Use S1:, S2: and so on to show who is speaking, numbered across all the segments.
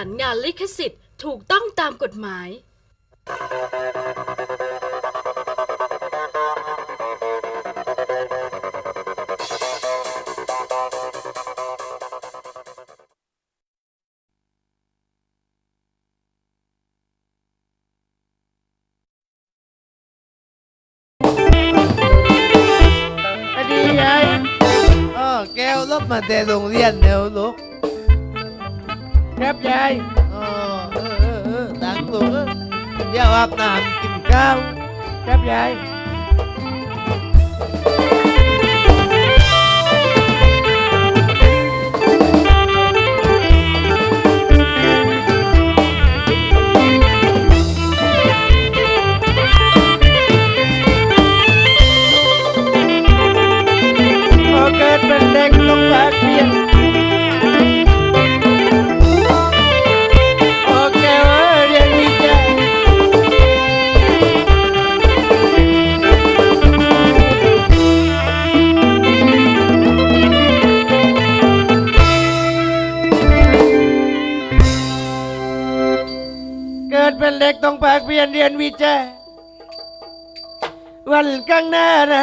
S1: รรค์งานลิขสิทธิ์ถูกต้องตามกฎหมาย
S2: ดียายอ๋อแก้วลบมาแต่โรงเรียนเดี๋ยวลูก
S3: ครับยาย
S2: อ๋อเออเออเออตังลูกเออเดี๋ยวอาบน้ำกินข้าว
S3: ครับยาย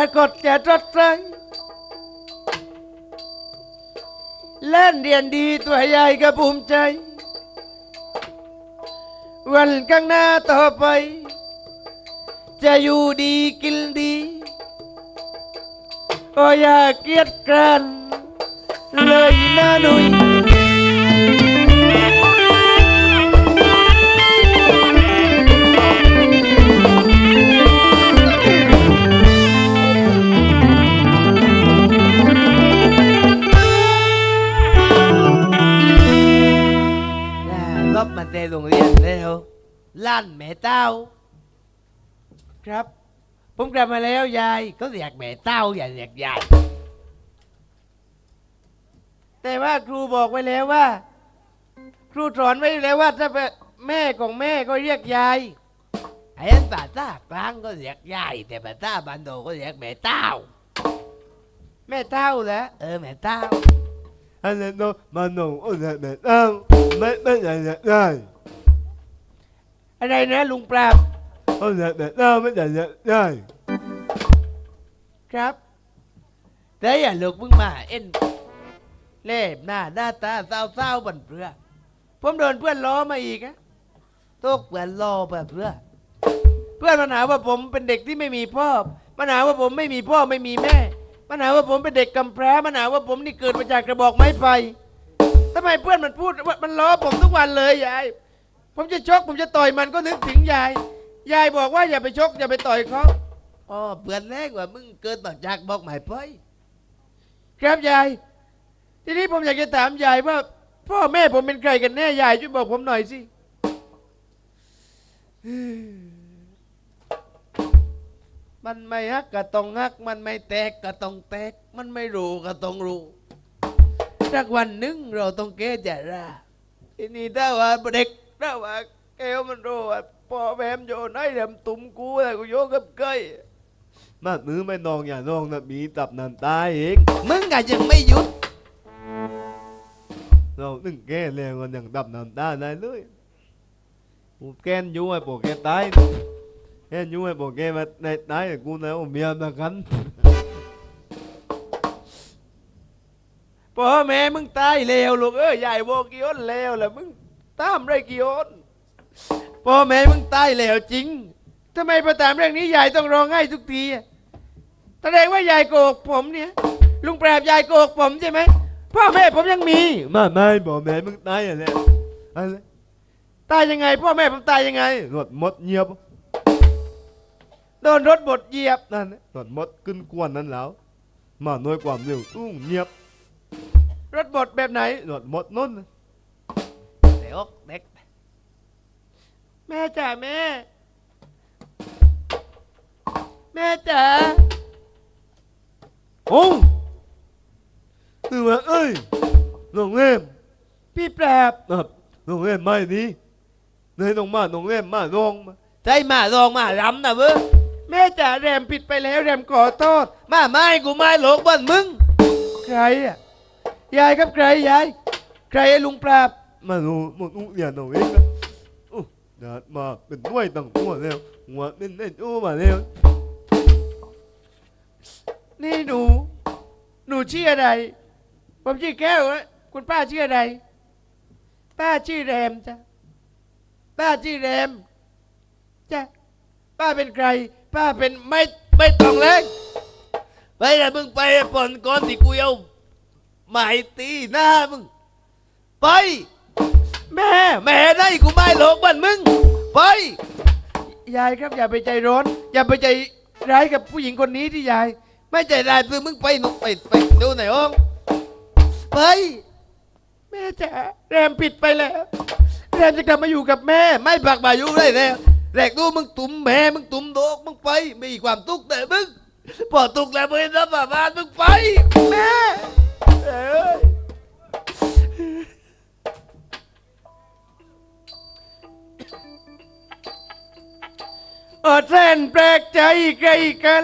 S3: าอนะกดจะตรดใจเล่นเรียนดีตัวใหญ่ก็ภูมิใจ วันข้างหน้าต่อไป จะอยู่ดีกินดีโอ้อย่าเกียดกรันเลยนะหนุ่ย
S2: ลบมาแต่โรงเรียนแล้วล้านแม่เต้า
S3: ครับ ผมกลับมาแล้วยาย
S2: ก็เรียกแม่เต้าอย่าเรียกยาย
S3: แต่ว่าครูบอกไว้แล้วว่า ครูสอนไว้แล้วว่าถ้าแม่ของแม่ก็เรียกยาย
S2: ไอ้อันป่าต้ากลางก็เรียกยายแต่ป่าต้าบันโดก็เรียกแม่เต้า
S3: แม่เท่าแล้ว
S2: เออแม่เต้า
S4: อันนั้นเนาะมันนุ่มอุตส่าห์แบบอ้า ไม่ไม่อยากจะได้
S3: อะไรนะลุงปราบ
S4: อุตส่าห์แบบอ้าวไม่อยากจะได้
S3: ครับ
S2: แต่อย่าลูกมึงมาเอ็นเล่บหน้าหน้าตาเศร้าเศร้าๆบันเพื่อ
S3: ผมโดนเพื่อนล้อมาอีกอะ
S2: ตกเปลือนรอบันเพื่อ
S3: เพื่อนมันหาว่าผมเป็นเด็กที่ไม่มีพ่อมันหาว่าผมไม่มีพ่อไม่มีแม่มันหาว่าผมเป็นเด็กกำพร้ามันหาว่าผมนี่เกิดมาจากกระบอกไม้ไผ่ ทำไมเพื่อนมันพูดว่ามันล้อผมทุกวันเลยยาย ผมจะชกผมจะต่อยมันก็นึกถึงยาย ยายบอกว่าอย่าไปชกอย่าไปต่อยเขา
S2: อ๋อเปลือนแรกว่ามึงเกิดมาจากบอกหมายเพ้ย
S3: ครับยาย ทีนี้ผมอยากจะถามยายว่า พ่อแม่ผมเป็นใครกันแน่ยายช่วยบอกผมหน่อยสิ
S2: มันไม่ฮักก็ต้องฮัก มันไม่แตกก็ต้องแตก มันไม่รู้ก็ต้องรู้ สักวันหนึ่งเราต้องแก้จะราทีนี้ถ้าว่าเด็กถ้าว่าแก้วมันรู้ว่าพ่อแม่โยนให้เดมตุ่มกูแต่กูโยนกับเกย
S4: มามือไม่นองอย่านองนะมีตับนันตายเอง
S2: มึงก็ยังไม่หยุด
S4: เราตึงแก้แรงกันอย่างตับนันตาได้เลยกูแกนยุ่งไอ้ปวกแกตายแกนยุ่งไอ้ปวกแกมาในตายกูนะผมเมียมากัน
S3: พ่อแม่มึงตายเลวลูกเอ้ยยายบอกกี่อนเลวแหละมึงตามไรกี่อนพ่อแม่มึงตายเลวจริงทำไมพอถามเรื่องนี้ยายต้องร้องไห้ทุกทีอะแสดงว่ายายโกหกผมเนี่ย ลุงแปรบยายโกหกผมใช่ไหมพ่อแม่ผมยังมี
S4: มาไม่บอกแม่มึงตายอะไรอะไร
S3: ตายยังไง พ่อแม่ผมตายยังไง
S4: รถมดเงียบ
S3: โดนรถบดเหยียบ
S4: นั่นนะรถมดขึ้นกวนนั้นแล้ว มาหน่วยความเร็วตู้เงียบ
S3: รถบดแบบไหน
S4: รถมดนั่นน่ะ
S2: เด็กเด็ก
S3: แม่จ๋าแม่ แม่จ๋า
S4: โอ้คือว่าเอ้ยโรงแรม
S3: พี่แปรบ
S4: นะครับโรงแรมไม่ดีเลยต้องมาโรงแรมมาโรงมา
S2: ใจมาลองมารำนะเว้ย
S3: แม่จ๋าแรมผิดไปแล้วแรมขอโทษ
S2: มาไม่กูไม่หลงบ้านมึง
S3: ใครอะ ยายครับใครยาย ใครไอ้ลุงปราบ
S4: มาดูหมดทุกอย่างเอาเองนะอู้เดินมาเป็นด้วยตั้งตัวแล้วหัวเป็นได้จู้มาแล้ว
S3: นี่หนู หนูชื่ออะไร ผมชื่อแก้วนะคุณป้าชื่ออะไร ป้าชื่อแรมจ้ะป้าชื่อแรมจ้ะป้าเป็นใคร ป้าเป็นไม่ไม่ต้องเล่น
S2: ไปละมึงไปปอนก่อนที่กูเอา ไม้ตีหน้ามึง ไป
S3: แม่
S2: แม่ได้กูไม่หลอกบ้านมึง ไป
S3: ยายครับอย่าไปใจร้อน อย่าไปใจร้ายกับผู้หญิงคนนี้ที่ยาย
S2: ไม่ใจร้ายคือมึงไปหนุกไปไปดูไหนห้องไป
S3: แม่จ๋าแรมผิดไปแล้ว แรมจะกลับมาอยู่กับแม่
S2: ไม่ปากบายู่ได้แล้วแรกดูมึงตุ่มแม่มึงตุ่มโดกมึงไปไม่มีความทุกข์แต่มึงพอทุกข์แล้วมึงรับมาบ้านมึงไป
S3: แม่ เอ้ยอดแสนแปลกใจใครกัน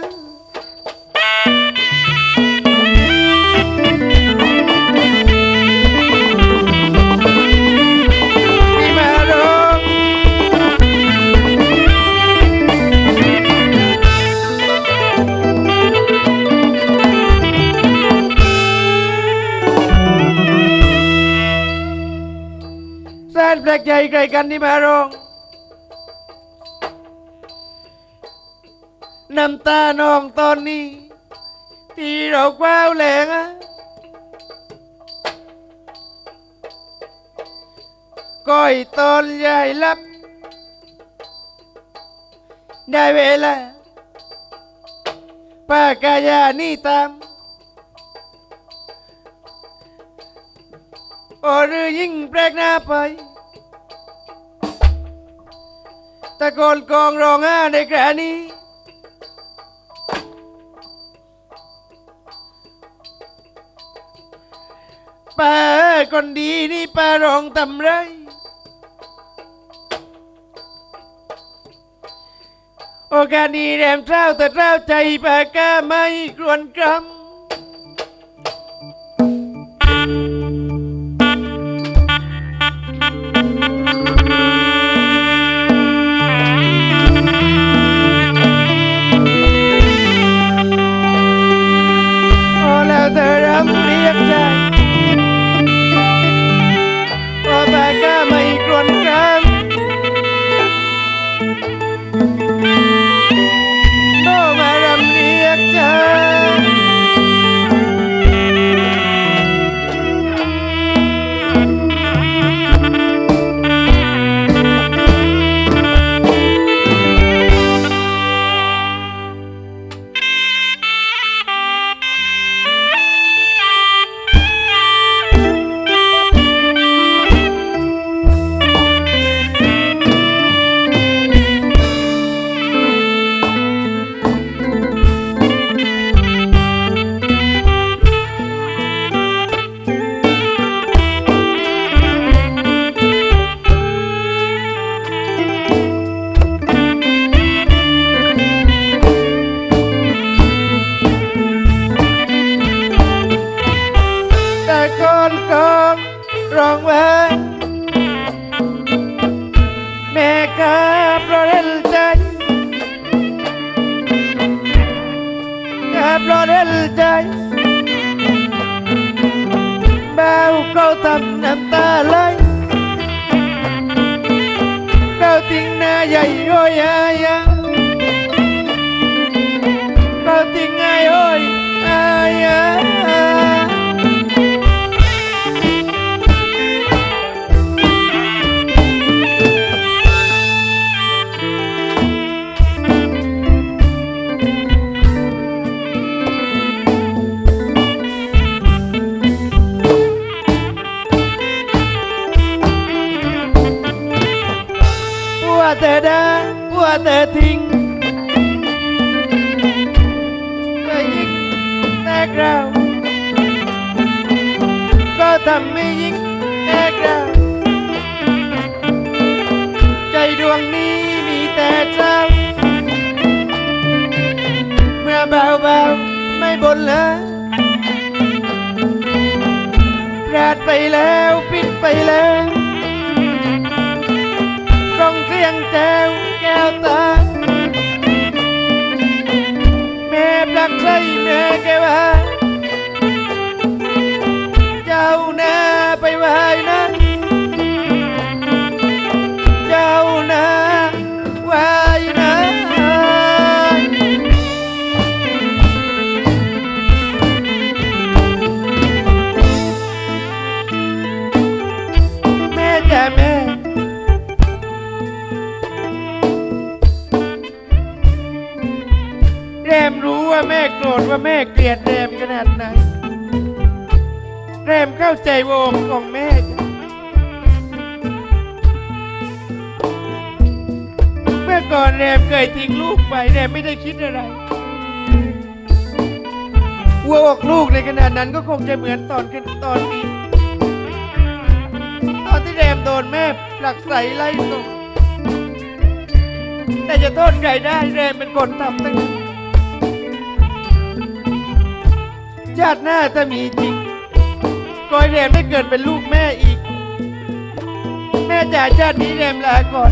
S3: แสนแปลกใจใครกันที่มาร้อง น้ำตาน้องตอนนี้ ที่เรากว้าวแหลงอะก้อยตอนใหญ่ลับ ได้เวลาป้ากายานี่ตามโอ้หรือยิ่งแปลกหน้าไป ตะโกนกองร้องไห้ในแกรนี้ป้าคนดีนี่ป้าร้องทำไร โอกาสนี้แรมเช้าแต่เช้าใจป้าก้าไม่กรวนกรำ เขาทิ้งห también negra ใจดวงนี้มีแต่เจ้า เมื่อเบาเบาไม่บนเลยพลาดไปแล้วปิดไปแล้วต้องเครียงแจ้วแก้วตาแม่ปลักใจแม่แกว่า จ้าหน้าไปไหวนะเจ้าหน้าไหวนะแม่จ้ะแม่แรมรู้ว่าแม่โกรธว่าแม่เกลียดแรมขนาดไหน แรมเข้าใจวงของแม่ เมื่อก่อนแรมเคยทิ้งลูกไปแรมไม่ได้คิดอะไรวัวอกลูกในขณะนั้นก็คงจะเหมือนตอนขึ้นตอนนี้ตอนที่แรมโดนแม่ผลักใสไล่ตกแต่จะโทษใครได้แรมเป็นคนทำตั้งชาติหน้าถ้ามีจริง ก็ให้แรมได้เกิดเป็นลูกแม่อีก แม่จ๋าชาตินี้แรมลาก่อน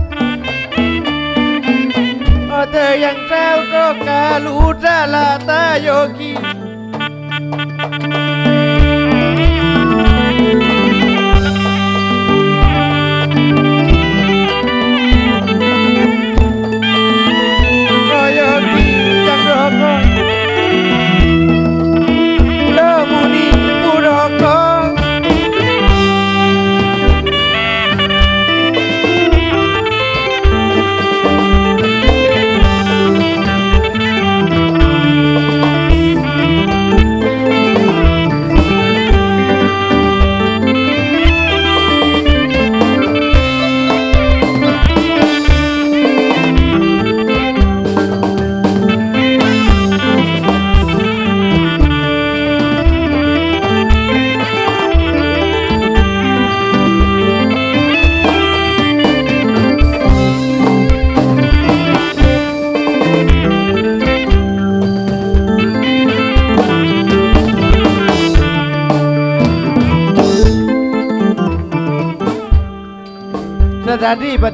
S3: เด็กเอ๋ยเด็กเจ้าจ้าที่เธอยังเจ้าโรกาโอ้เธอยังเศร้าโรคกาลูจาลาตาโยกี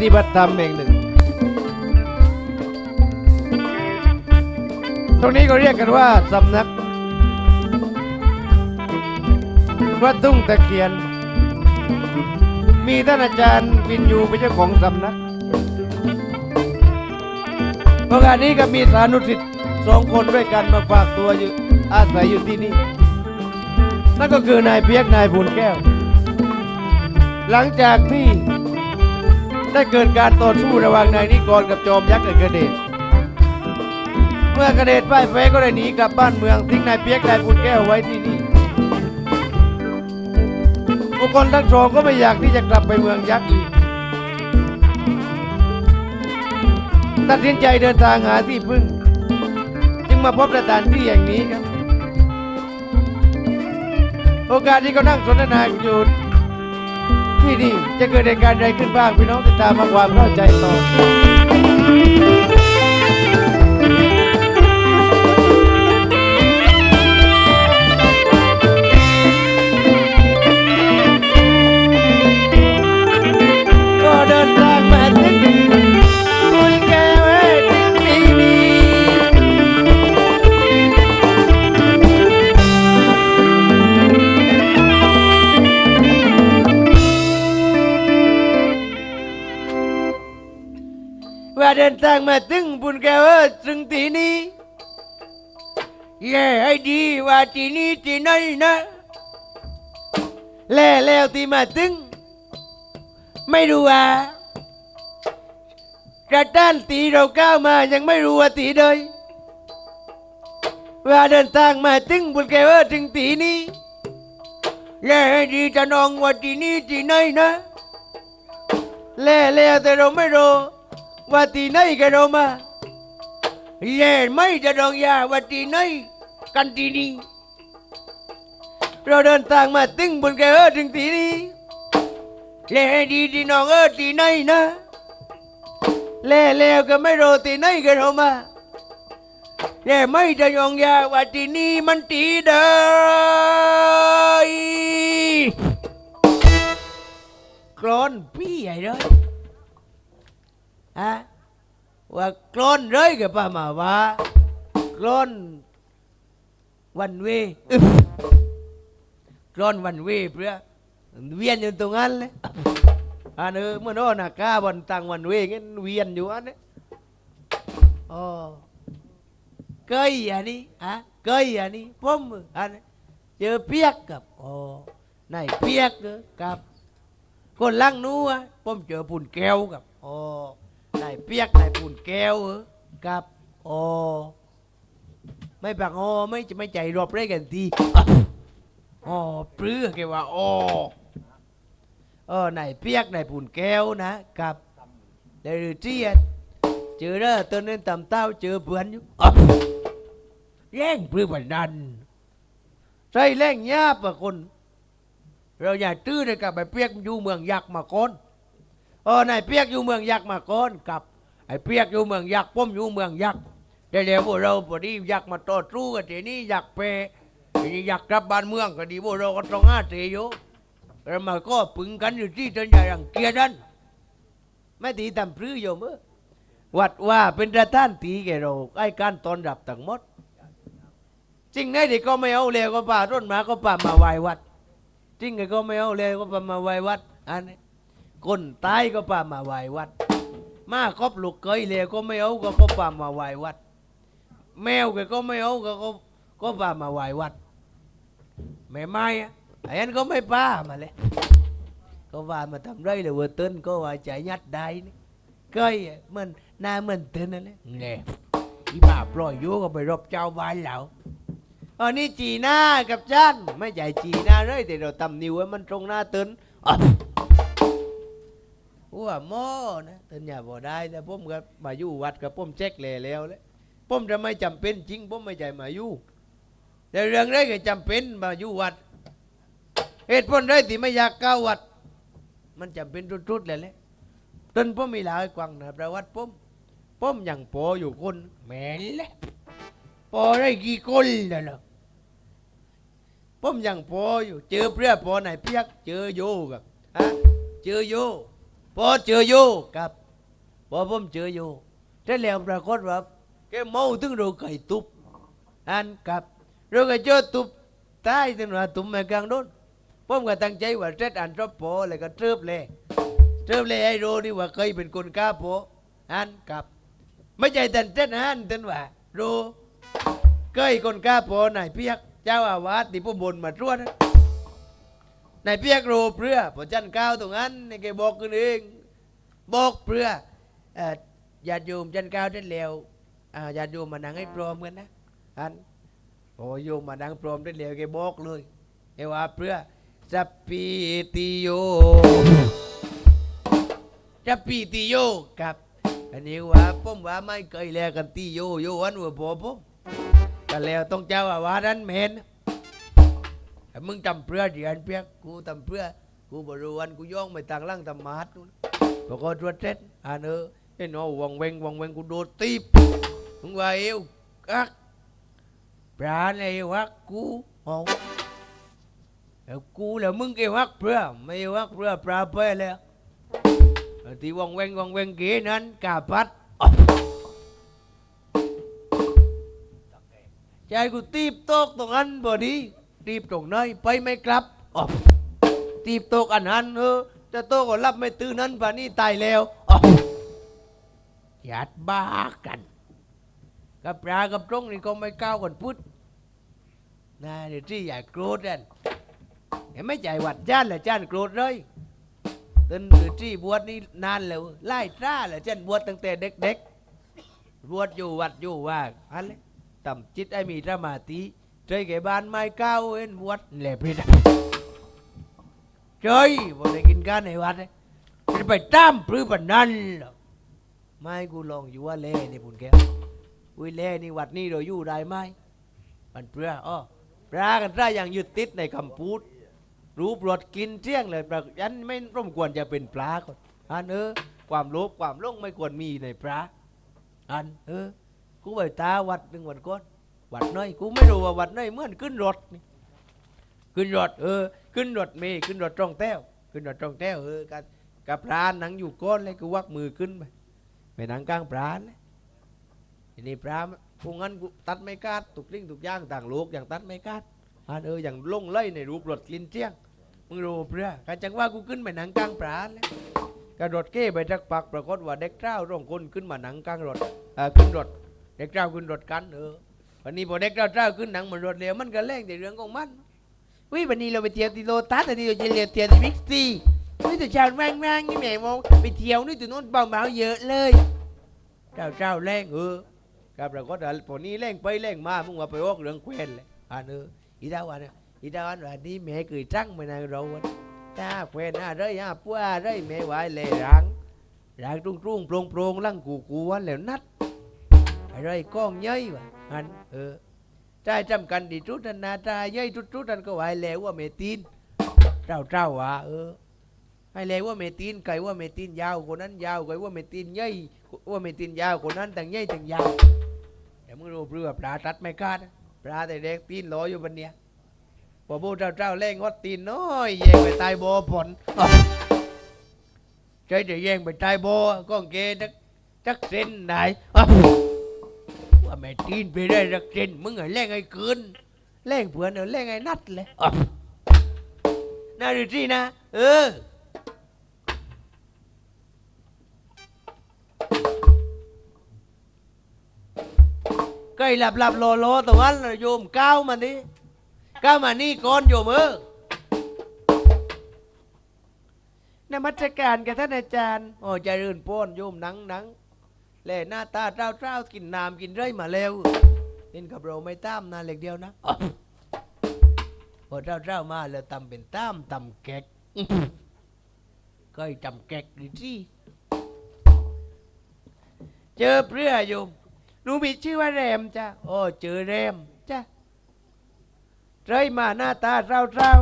S3: ฏิบัติธรรมแห่งหนึ่ง ตรงนี้ก็เรียกกันว่าสำนักวัดทุ่งตะเคียน มีท่านอาจารย์วินยูเป็นเจ้าของสำนักโอกาสนี้ก็มีสานุสิทธิ์สองคนด้วยกันมาฝากตัวอยู่อาศัยอยู่ที่นี่ นั่นก็คือนายเปียกนายบุญแก้ว หลังจากที่ ได้เกิดการต่อสู้ระหว่างนายนิกรกับจอมยักษ์เอกเดชเมื่อกระเดชพ่ายแพ้ก็ได้หนีกลับบ้านเมืองทิ้งนายเปียกนายบุญแก้วไว้ที่นี่บุคคลทั้งสองก็ไม่อยากที่จะกลับไปเมืองยักษ์อีกตัดสินใจเดินทางหาที่พึ่ง จึงมาพบสถานที่แห่งนี้ครับ โอกาสที่เขานั่งสนทนาอยู่ ที่นี่จะเกิดเหตุการณ์ใดขึ้นบ้างพี่น้องติดตามมาความเข้าใจต่อางมาถึงบุญแกวเอ้ยถึงทีนี้แย่ให้ดีว่าทีนี่ที่ไหนนะแล่แล้วที่มาถึง ไม่รู้ว่ากระด้านตีเราก้าวมายังไม่รู้ว่าตีเลยว่าเดินทางมาถึงบนแกว่าถึงตีนี้แย่ให้ดีจะนองว่าทีนี่ที่ไหนนะแล่แล้วแต่เราไม่รู้ ว่าที่ไหนกันเรามาแย่ไม่จะนองยาว่าที่ไหนกันที่นี่เราเดินทางมาถึงบนแกว่าถึงตีนี้เล่ดีที่น้องเออที่ไหนนะเล่แล้วก็ไม่รู้ที่ไหนกันเรามาเล่ไม่จะยองยาว่าที่นี่มันตีได้กรอนพี่ใหญ่เลย ฮะว่ากรอนเลยกับป้ามาว่ากรอนวันเวกรอนวันเวเพื่อเวียนอยู่ตรงนั้นเลยอันเออเมื่อโน่นนะก้าบันตังวันเวงั้นเวียนอยู่อันนี้อ๋อเกยอันนี้อะเกยอันนี้ผมอันนี้เจอเปียกกับอ๋อนเปียกกับคนลังนู้อะผมเจอปุ่นแก้วกับอ๋อ นายเปียกนายปุ่นแก้วเออกับอ๋อไม่ปักอ๋อไม่จะไม่ใจรอบเร่กันทีอ๋อปลื้อแกว่าอ๋อเออไหนเปียกไหนปุ่นแก้วนะครับได้หรือเจียนเจอเด้อตอนนั้นตำเต้าเจอเพื่อนอยู่แย่งปลื้อบันดันใส่แรงยาบอะคน เราอย่าตื้อเลยกับไอ้เปียกอยู่เมืองยักษ์มาก่อน เออนายเปียกอยู่เมืองยักษ์มาก่อนกับไอ้เปียกอยู่เมืองยักษ์ผมอยู่เมืองยักษ์แต่เดี๋ยวพวกเราพอดียักษ์มาต่อสู้กันทีนี้ยักษ์เปทีนี้อยากกลับบ้านเมืองก็ดีพวกเราก็ต้องหาเตยอยู่เรามาก็ปึงกันอยู่ที่จนใหญ่รังเกียจนั้นไม่ตีทำพรื้โยมเออวัดว่าเป็นระธานตีแกเราไอ้การตอนรับทั้งหมดจริงไงที่ก็ไม่เอาเลยก็ป่าต้นมาก็ป่ามาไหว้วัดจริงไงก็ไม่เอาเลยก็ป่ามาไหว้วัดอันนี้ คนตายก็ป่ามาไหว้วัด มาครบลูกเคยเลยก็ไม่เอาก็ก็ป่ามาไหว้วัด แมวแกก็ไม่เอาก็ก็ก็ป่ามาไหว้วัดไม่ไม่อะไอ้นั่นก็ไม่ป้ามาเลยก็ว่ามาทำไรเลยเวอร์เติ้นก็ว่าใจยัดได้นี่ก้อยอะมันหน้าเหมือนเติ้นนั่นแหละเนี่ยที่บ้าปล่อยโยก็ไปรบเจ้าบ้านแล้วอันนี้จีหน้ากับจันไม่ใช่จีหน้าเลยแต่เราทำนิ้วไว้มันตรงหน้าเติ้น อ๊ะว่าหม้อนะเติ้นอย่าบอกได้แต่ผมก็มาอยู่วัดกับผมเช็คเลยแล้วเลยผมจะไม่จำเป็นจริงผมไม่ใจมาอยู่แต่เรื่องไรก็จำเป็นมาอยู่วัดเหตุผลไรที่ไม่อยากก้าววัด มันจำเป็นทุดๆเลยแหละต้นผมมีหลายกวังนะประวัติผมผมยังปออยู่คนแม่นแหละปอได้กี่คนแล้วล่ะผมยังปออยู่ เจอเพื่อปอไหนเปียก เจอโยกับฮะเจอโย ปอเจอโยกับปอผมเจอโยแต่แล้วปรากฏว่าแกเมาถึงเราไก่ตุบอันกับ rồi cái cho tụp tai thì nó tụm mày càng đốt ผมก็ตั้งใจว่าเจ็ดอันรอบโปเลยก็เทิบเลยเทิบเลยไอ้โรนี่ว่าเคยเป็นคนกล้าโปอันกับ ไม่ใช่แต่เจ็ดอันแต่ว่าโรเคยคนกล้าโปนายเปียกเจ้าอาวาสที่ผมบนมาตรวจนายเปียกโรเปลือพอจันก้าวตรงนั้นในแกบอกกันเองบอกเปลือเอ่อญาติโยมจันก้าวได้แล้วอ่าญาติโยมมานั่งให้พร้อมกันนะอันโอ้โยมมาดังพร้อมได้เร็วแกบอกเลยเอว่าเพื่อสัพพิติโยสัพพิติโยครับอันนี้ว่าผมว่าไม่เคยแล้วกันติโยโยวันว่าพอผมกันแล้วต้องเจ้าอาวานั้นเมน มึงทำเพื่อเดียนเปียกกูทำเพื่อกูบริวันกูย่องไปต่างล่างทำมาดนู่นพอก็ตรวจเท็จอ่านเออเห็นว่าวังเวงวังเวงกูโดดตีบมึงว่าเอวกักปลาในวักกูเอาแล้วกูแล้วมึงไอ้วักเพื่อไม่วักเพื่อปลาไปแล้วที่วังเวงวังเวงเก๋นั้นกาพัดใจกูตีบโตกตรงนั้นพอดี ตีบตรงไหนไปไม่กลับอ๊อตีบโตกอันนั้นเออจะโตก็รับไม่ตื่นนั้นป่านนี้ตายแล้วอ๊อหยาดบ้ากันกับปลากับตรงนี่ก็ไม่ก้าวกันพุทธนาเดี๋ยวที่อย่โกรธกันเห็นไม่ใจหวัดจ้านแหละจ้านโกรธเลยตึนเดี๋ยวที่บวชนี่นานแล้วไล่ตราแหละจ้านบวชตั้งแต่เด็กๆบวชอยู่วัดอยู่ว่าอันเลยต่ำจิตไอ้มีธิใจแก่บ้านไม่ก้าว เอ็นบวชแหละพี่นะเจ้ยบอกได้กินกันในวัดเลยจะไปตามปรือปันนั้นหรอไม่กูลองอยู่ว่าเล่นี่ปุ่นแก้วอุ้ยเล่นี่วัดนี่เราอยู่ได้ไหมมันเปลืออ้อปลากันได้อย่างยึดติดในคำพูดรู้ปลดกินเที่ยงเลยปลายันไม่ร่มควรจะเป็นปลาก่อนอันเออความโลภความหลงไม่ควรมีในปลาอันเออกูไปตาวัดหนึ่งวันก่อน วัดน้อยกูไม่รู้ว่าวัดน้อยเหมื่อนขึ้นรถนี่ขึ้นรถเออ ขึ้นรถเมย์ขึ้นรถตรงแต้วขึ้นรถตรงแต้วเออกับกับปลาหนังอยู่ก้นเลยกูวักมือขึ้นไปไปหนังกลางปลาเลยทีนี้ปลาพวกนั้นกูตัดไม่กาดตุกลิ่งตุกย่างต่างโลกอย่างตัดไม่กาดอันเอออย่างลงไล่ในรูปรถกลินเจียงมึงรู้เพื่อการจังว่ากูขึ้นไปหนังกลางปราเลยกระโดดเก้ไปจักปักปรากฏว่าเด็กเจ้าร่องคนขึ้นมาหนังกลางรถเออขึ้นรถเด็กเจ้าขึ้นรถกันเออ วันนี้พอเด็กเจ้าเจ้าขึ้นหนังเหมือนรถเร็วมันก็แรงแต่เรื่องของมันวิวันนี้เราไปเที่ยวที่โลตัสแต่นี่เราจะเรียนเที่ยวที่บิ๊กซีนี่แต่ชาวแม่งแม่งนี่แม่มองไปเที่ยวนี่ตัวโน้นเบาๆเยอะเลยเจ้าเจ้าแรงเออครับเราก็เดินพอนี้เร่งไปเร่งมามึงว่าไปออกเรื่องเควนเลยอันเอออีดาวันอีดาวันวันนี้แม่เคยจังมาในเราวันถ้าเควนอะไรฮะปัวอะไรแม่ไหวเลยรังรังตุ้งตุ้งโปร่งโปร่งลังกูกูวันแล้วนัดอะไรก้องเย้ยวะ อันเออใจจำกันดีจุดนนาตาเย้ยจุดจุดนั้นก็ไหวแล้วว่าเมตีนเจ้าเจ้าว่ะเออให้แล้วว่าเมตีนไก่ว่าเมตีนยาวคนนั้นยาวไก่ว่าเมตีนเย้ยว่าเมตีนยาวคนนั้นต่างเย้ยต่างยาวแต่มึงรู้เพื่อปลาตัดไม่กาดปลาแต่เด็กตีนลอยอยู่บนเนี้ยพอพูเจ้าเจ้าเล่งงดตีนน้อยแย่งไปตายบ่อผลใจจะแย่งไปตายบ่อก็เกนักจักเส้นไหน แม่ตีนไปได้จักเส้นมึงไอ้แล่งไอ้เกินแล่งเผื่อนเอาแล่งไอ้นัดเลยอ๊ะน่าดูสินะ เออไก่หลับหลับโลโลตรงนั้นน่ะโยมก้าวมานี่ก้าวมานี่ก่อนโยมเออน
S5: มัสการกับท่านอาจารย์
S3: โอ้ใจรื่นโป้นโยมหนังหนัง แล่หน้าตาเจ้าเจ้ากินน้ำกินไรมาแล้วเห็นกับเราไม่ตามนะเล็กเดียวนะพอเจ้าเจ้ามาแล้วตำเป็นตามตำแกกก็ไอ้ตำแกกดิสิเจอเปรื่อโยม
S5: หนูมีชื่อว่าแรมจ้ะ
S3: โอ้เจอแรม
S5: จ้ะ
S3: ไรมาหน้าตาเศร้า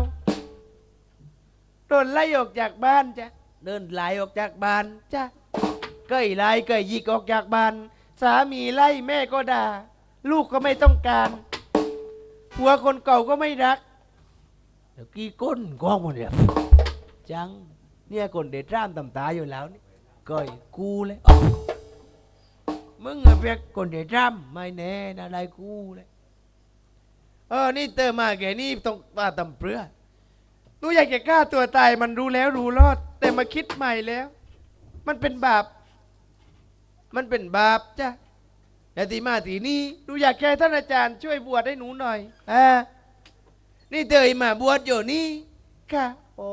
S3: ๆ
S5: โดนไล่ออกจากบ้านจ้ะ
S3: เดินไหลออกจากบ้าน
S5: จ้ะ
S3: เกยไหลเก้ยยิกออกจากบ้าน
S5: สามีไล่แม่ก็ด่า ลูกก็ไม่ต้องการผัวคนเก่าก็ไม่รัก
S3: เดี๋ยวกี้ก้นกองหมันเนี่ยจังเนี่ยคนเด็ดร่ามตำตาอยู่แล้วนี่เก้ยกูเลยมึงอเพียกคนเด็ดร่ามไม่แน่นะได้กูเลยเออนี่เติมมาแกนี่ต้องมาตำเปลือ
S5: หนูอยากจะฆ่าตัวตายมันรู้แล้วรู้รอด แต่มาคิดใหม่แล้ว มันเป็นบาป
S3: มันเป็นบาปจ้ะแต่ที่มาที่นี่
S5: หนูอยากแค่ท่านอาจารย์ช่วยบวชให้หนูหน่อย
S3: อ่านี่เตยมาบวชอยู่นี่
S5: ค่ะ
S3: โอ้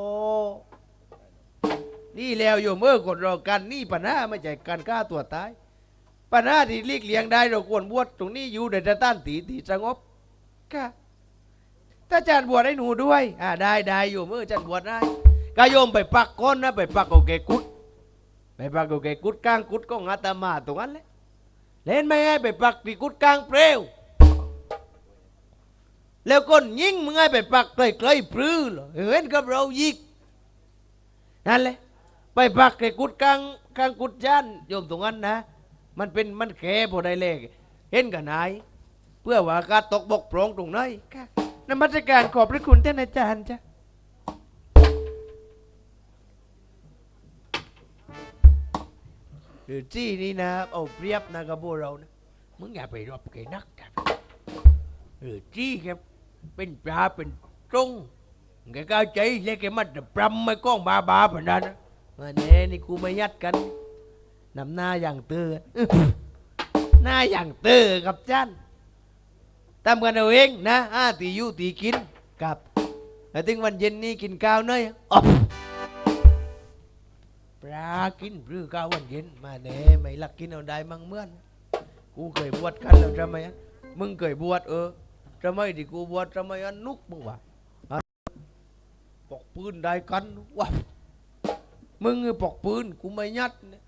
S3: นี่แล้วโยมเมื่อคนเรากันนี่ปัญหาไม่ใช่การฆ่าตัวตายปัญหาที่เลีกเลี่ยงได้เราควรบวชตรงนี้อยู่ในสถานตีที่สงบ
S5: ค่ะถ้าอาจารย์บวชให้หนูด้วย
S3: อ่าได้ได้โยมเมื่อจันบวชได้ก็โยมไปปักก้นนะไปปักโอเกกุด ไปปักโอเกกุดกลางกุดก็อาตมาตรงนั้นแหละเล่นไม่ให้ไปปักที่กุดกลางเปลวแล้วก้นยิงมึงให้ไปปักใกล้ๆปลื้อเหรอเห็นกับเรายิกนั่นแหละไปปักไอ้กุดกลางกลางกุดจันโยมตรงนั้นนะ มันเป็นมันแค่พอได้เลขเห็นกันไหนายเพื่อว่าการตกบกพร่องตรงไหน
S5: ค่ะนมัสการขอบพระคุณท่านอาจารย์จ้ะ
S3: หรือจี้นี่นะเอาเปรียบนะกับพวกเรานะมึงอย่าไปรบแกนักกันหรือจี้แกเป็นปลาเป็นตรงแกก้าวใจเล็กแกมันจะปรำไม่ก้องบาบาแบบนั้นนะมาแน่นี่กูไม่ยัดกันนำหน้าอย่างเตือนหน้าอย่างเตือกับจันตามกันเอาเองนะอาตีอยู่ตีกินกับแล้วถึงวันเย็นนี้กินข้าวเนยอ๊อ กินหรือข้าววันเย็นมาแน่ไม่ลักกินเอาได้มั่งเมื่อนกูเคยบวชกันแล้วทำไมอะมึงเคยบวชเออทำไมที่กูบวชทำไมอันนุกมึงวะปอกปืนได้กันว้ามึงปอกปืนกูไม่ยัดเนี่ย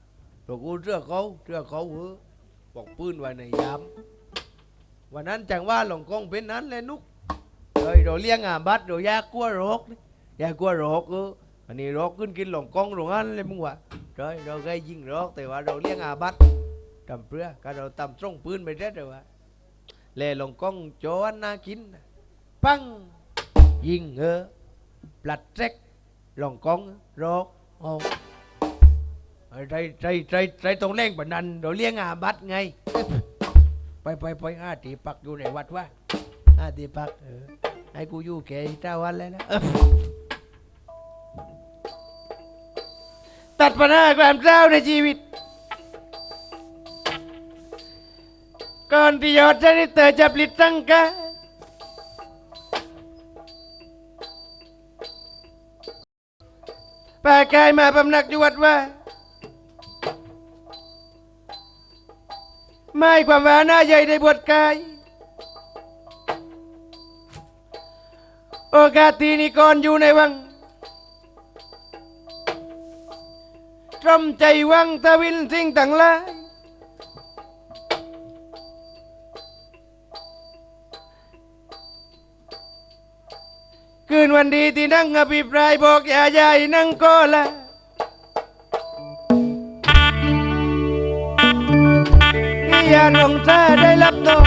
S3: เพราะกูเชื่อเขาเชื่อเขาเออปอกปืนไว้ในยามวันนั้นจังว่าหลงกองเป็นนั้นเลยนุกเฮ้ยเราเลี้ยงอาบัดเราอยากกลัวโรคยากกลัวโรคเอออันนี้โรคขึ้นกินหลงกองหลงอันเลยมึงวะ เฮ้ยเราก็ยิงโรคแต่ว่าเราเลี้ยงอาบัดทำเพื่อก็เราทำตรงปืนไปได้เลยวะแลหลงก้องโจอันนากิน ปังยิงเออปลัดเซ็กลงก้องรคโอ้ไอ้ใจใจใจใจตรงเล่งแบบนั้นเราเลี้ยงอาบัดไง ไปไปไปห้าตีปักอยู่ในวัดว่าห้าตีปักเออให้กูอยู่แก่อีกเจ้าวันเลยนะ
S6: ตัดปัญหาความเศร้าในชีวิต ก่อนที่ยอดจะได้เตอจะปลิดตั้งกายป่ากายมาพำนักอยู่วัดว่า ไม่ความว่าหน้าใหญ่ได้บวชกาย โอกาสทีนี้ก่อนอยู่ในวัง ตรมใจวังทวินสิ่งต่างหลายคืนวันดีที่นั่งอภิปรายบอกอย่าใหญ่นั่งก็ละนี่ยาหลงท่าได้รับ
S1: น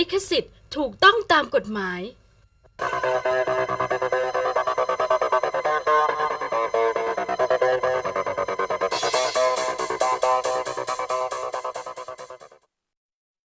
S1: ลิขสิทธิ์ถูกต้องตามกฎหมาย